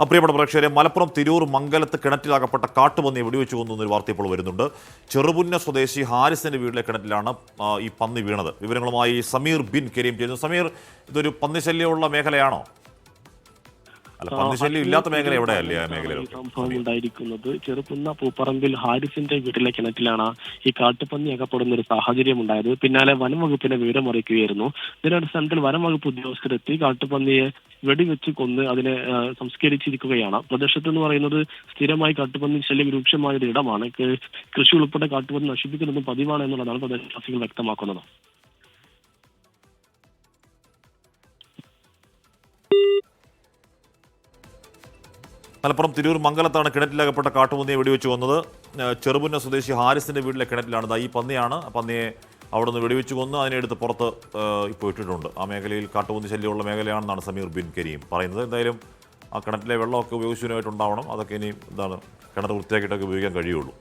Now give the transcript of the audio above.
ആ, പ്രിയപ്പെട്ട പ്രേക്ഷകരെ മലപ്പുറം തിരൂർ മംഗലത്ത് കിണറ്റിലാകപ്പെട്ട കാട്ടുപന്നി വെടിവെച്ചു കൊന്നു എന്നൊരു വാർത്ത ഇപ്പോൾ വരുന്നുണ്ട്. ചെറുപുന്ന സ്വദേശി ഹാരിസിന്റെ വീട്ടിലെ കിണറ്റിലാണ് ഈ പന്നി വീണത്. വിവരങ്ങളുമായി സമീർ ബിൻ കരീം ചെയ്യുന്നു സമീർ ഇതൊരു പന്നിശല്യമുള്ള മേഖലയാണോ? അല്ല പന്നിശല്യം ഇല്ലാത്ത മേഖല എവിടെയല്ലേ ആ മേഖലയിൽ സംഭവം ഉണ്ടായിരിക്കുന്നത് ചെറുക്കുന്ന പൂപ്പറമ്പിൽ ഹാരിസിന്റെ വീട്ടിലെ കിണറ്റിലാണ് ഈ കാട്ടുപന്നി അകപ്പെടുന്ന ഒരു സാഹചര്യം ഉണ്ടായത്. പിന്നാലെ വനം വിവരമറിയിക്കുകയായിരുന്നു. വിവരം അറിയിക്കുകയായിരുന്നു ഇതിന്റെ അടിസ്ഥാനത്തിൽ വനം വകുപ്പ് ഉദ്യോഗസ്ഥരെത്തി കാട്ടുപന്നിയെ വെടിവെച്ച് കൊന്ന് അതിനെ സംസ്കരിച്ചിരിക്കുകയാണ്. പ്രദേശത്ത് എന്ന് പറയുന്നത് സ്ഥിരമായി കാട്ടുപന്നി ശല്യം രൂക്ഷമായ ഒരു ഇടമാണ് കൃഷി ഉൾപ്പെടെ കാട്ടുപന്നി നശിപ്പിക്കുന്നതും പതിവാണ് എന്നുള്ളതാണ് പ്രദേശവാസികൾ വ്യക്തമാക്കുന്നത്. മലപ്പുറം തിരൂർ മംഗലത്താണ് കിണറ്റിലകപ്പെട്ട കാട്ടുപന്നിയെ വെടിവെച്ച് കൊന്നത്. ചെറുപുന്ന സ്വദേശി ഹാരിസിന്റെ വീട്ടിലെ കിണറ്റിലാണ് ഈ പന്നിയാണ്. പന്നിയെ അവിടെ നിന്ന് വെടിവെച്ച് കൊന്ന്. അതിനെടുത്ത് പുറത്ത് ഇപ്പോൾ ഇട്ടിട്ടുണ്ട്. ആ മേഖലയിൽ കാട്ടുപന്നി ശല്യമുള്ള മേഖലയാണെന്നാണ് സമീർ ബിൻ കരീം പറയുന്നത്. എന്തായാലും ആ കിണറ്റിലെ വെള്ളമൊക്കെ ഉപയോഗിച്ചതിനായിട്ടുണ്ടാവണം അതൊക്കെ ഇനി എന്താണ് കിണർ വൃത്തിയാക്കിയിട്ടൊക്കെ ഉപയോഗിക്കാൻ കഴിയുള്ളൂ.